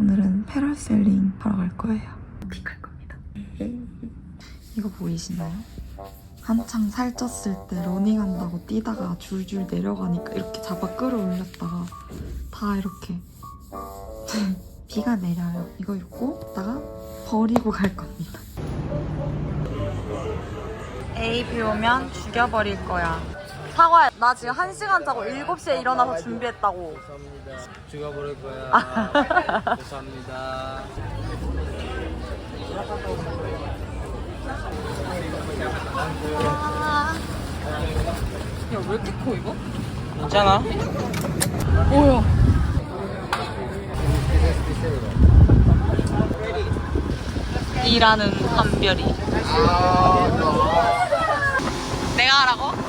오늘은 패러셀링 하러 갈 거예요. 픽할 겁니다. 이거 보이시나요? 한창 살쪘을 때 러닝한다고 뛰다가 줄줄 내려가니까 이렇게 잡아 끌어올렸다가 다 이렇게 비가 내려요. 이거 입고 다가 버리고 갈 겁니다. A 비 오면 죽여버릴 거야. 사과야, 나 지금 1시간 자고 7시에 일어나서 준비했다고. 죄송합니다. 죽어버릴 거야. 죄송합니다. 야, 왜 이렇게 커, 이거? 괜찮아? 뭐야? 일하는 한별이. 내가 하라고?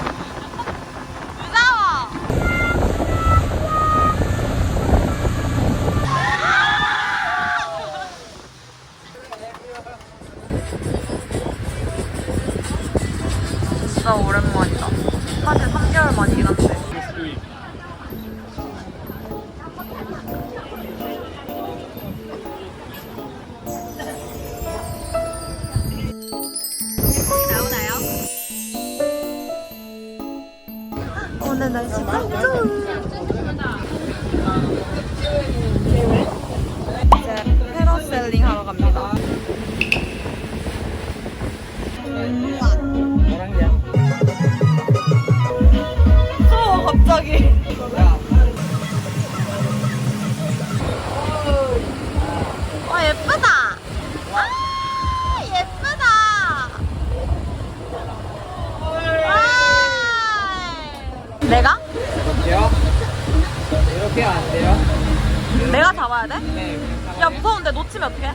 날씨 딱 좋은. 이제 패러셀링 하러 갑니다. 무서워 갑자기. 내가? 돼요? 이렇게 안 돼요? 내가 잡아야 돼? 네. 야 무서운데 놓치면 어떡해?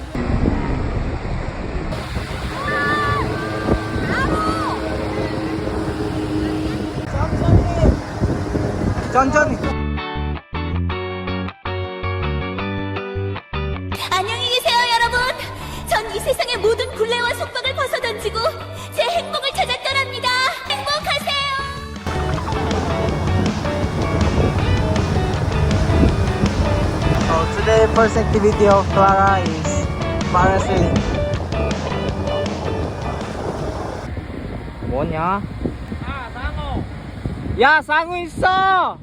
천천히. first activity of Clara is parasailing. 뭐냐? 아, 상어. 야, 상어 있어.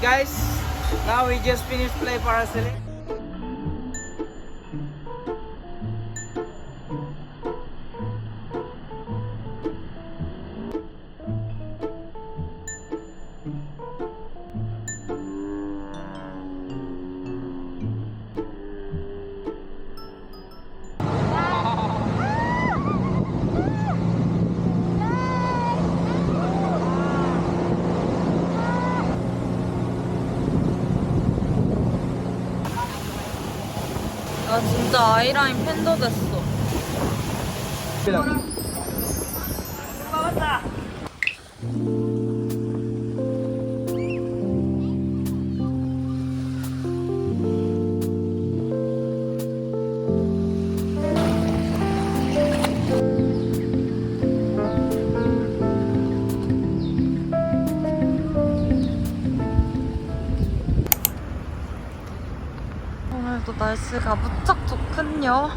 Guys, now we just finished play parasailing. 아이라인 팬더 됐어. 오늘도 날씨가 무척 좋군요.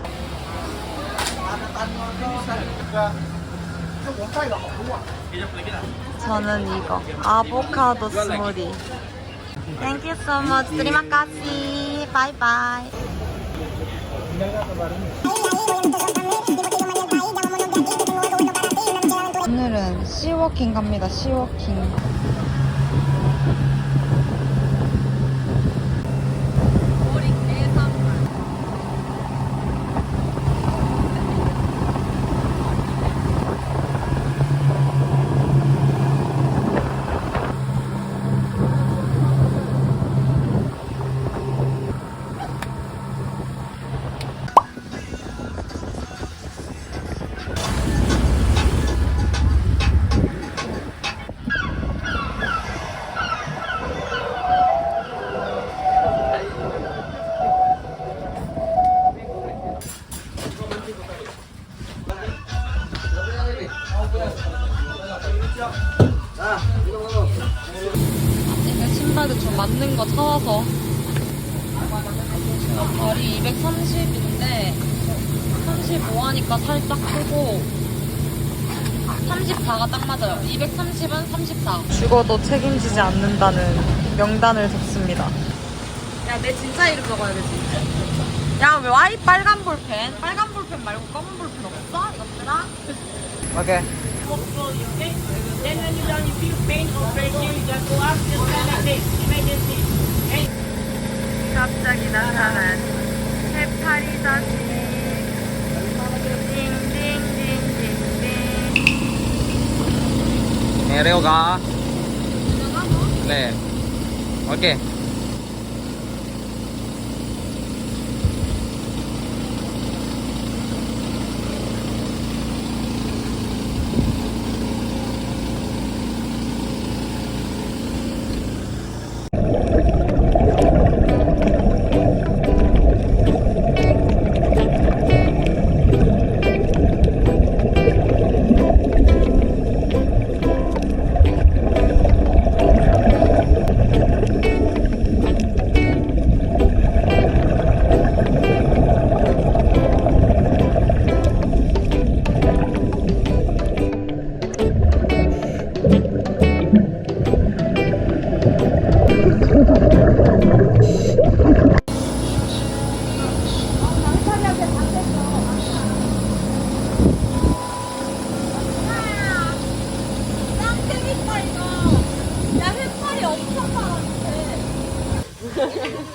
저는 이거 아보카도 스무디. Thank you so much. Terima kasih. 오늘은 시워킹 갑니다. 시워킹. 거 찾아서. 지금 발이 230인데 35 하니까 살짝 크고 34가 딱 맞아요. 230은 34 죽어도 책임지지 않는다는 명단을 적습니다. 야 내 진짜 이름 적어야 되지. 야왜 와이 빨간 볼펜? 빨간 볼펜 말고 검은 볼펜 없어? 이것들아? When you're done, if you pain or you just go up, just like this, emergency. Hey. 갑자기 나타난 해파리 띵띵띵띵띵 Nereo ka? 네.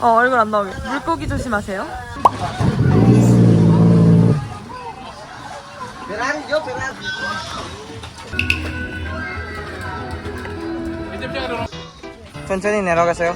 어 얼굴 안 나오게. 물고기 조심하세요. 천천히 내려가세요.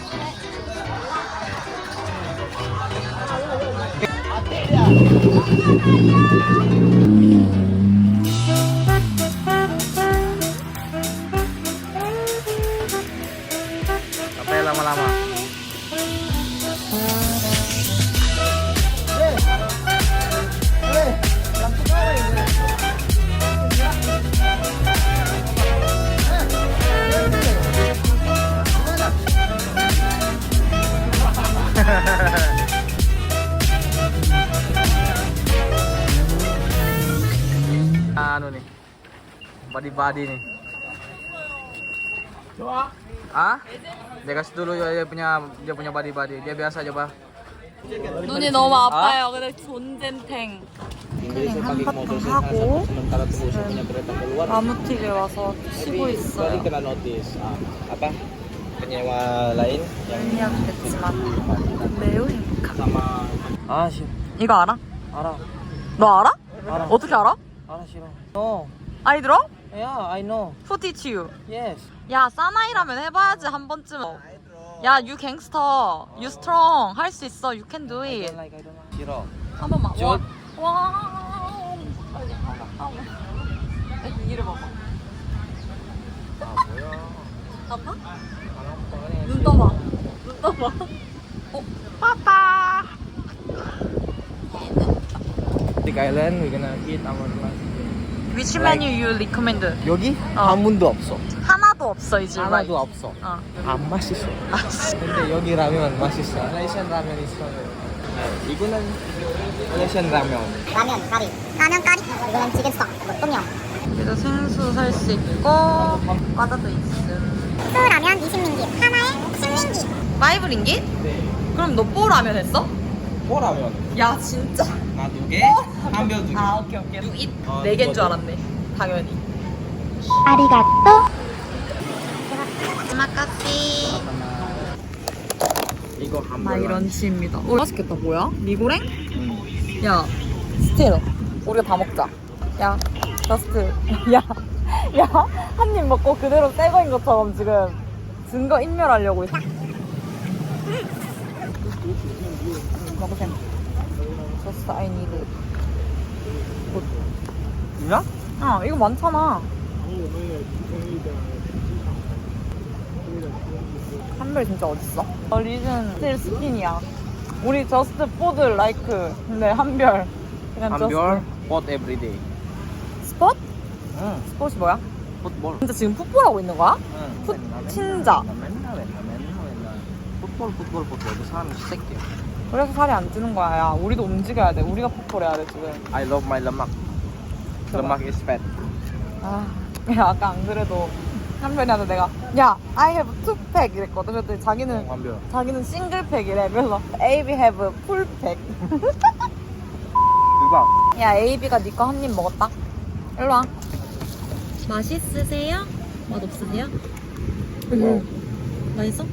Body-body nih. Coba. Ah? Dia kasih dulu ya dia punya dia punya body-body. Dia biasa coba. 눈이 너무 아파요 근데 존잼탱 그냥 한바탕 하고 지금 나무틱에 와서 쉬고 있어요 ah, penyewa lain yang 예약됐지만 매우 sama ah sih 이거 알아? Ara 너 알아? 알아. 어떻게 알아? Sih no 아니 들어? Yeah I know Who teach you? yes 야 사나이라면 해봐야지 한 번쯤 야 you gangster you strong 할 수 있어 you can do I it don't like I don't like 싫어 한 번만 저- 와, 와. 빨리 하나 하고 이를 봐봐 ah 뭐야 아파? Anong 눈 떠봐 눈 떠봐 어 빠빠 Big Island we're gonna eat our lunch Which menu you recommend? 여기? 어. 아무도 없어. 하나도 없어 이제. 하나도 없어. 어. 안 맛있어. 근데 여기 라면 맛있어. 마레이시안 라면 있어. 네, 이거는 마레이시안 라면. 라면 까리. 라면 까리? 이거는 치킨 스톡 똠얌 그래서 생수 살 수 있고 과자도 있음. 수라면 20링기. 하나에 10링기. 파이브 링깃? 그럼 너 뽀라면 했어? 뽀라면. 야 진짜 나 두개 한별 두개. 아 오케이 오케이. 누잇. 어, 네 개인. 줄 알았네. 당연히. 아리가또? 마카시 이거 한별 마이 런 치입니다. 오 맛있겠다. 뭐야? 미고랭? 음. 야 스틸. 우리가 다 먹자. 야 저스트 야야 한 입 먹고 그대로 새거인 것처럼 지금 증거 인멸하려고 있어. 먹으셈 저 스트 아이 니드 이나? 어 이거 많잖아. 한별 진짜 어딨어? 어, 리즌 스틸 스킨이야. 우리 저스트 포드 라이크 근데 한별 그냥 한별 pot everyday 저스트 스폿? 응. 스폿이 뭐야? football. 진짜 지금 풋볼하고 있는 거야? 응풋 친자. 맨날 맨날 맨날 풋볼 풋볼 풋볼. 그 사람 새끼야 그래서 살이 안 찌는 거야. 야, 우리도 움직여야 돼. 우리가 폭발해야 돼, 지금. I love my lemak lemak is fat 아, 야, 아까 안 그래도 한편이한테 내가, 야, I have two pack 이랬거든. 그랬더니 자기는, 완벽 자기는 싱글 팩이래. 그래서 AB have full pack. 대박 야, AB가 네 거 한 입 먹었다. 일로 와. 맛있으세요? 맛 없으세요? 응. 맛있어?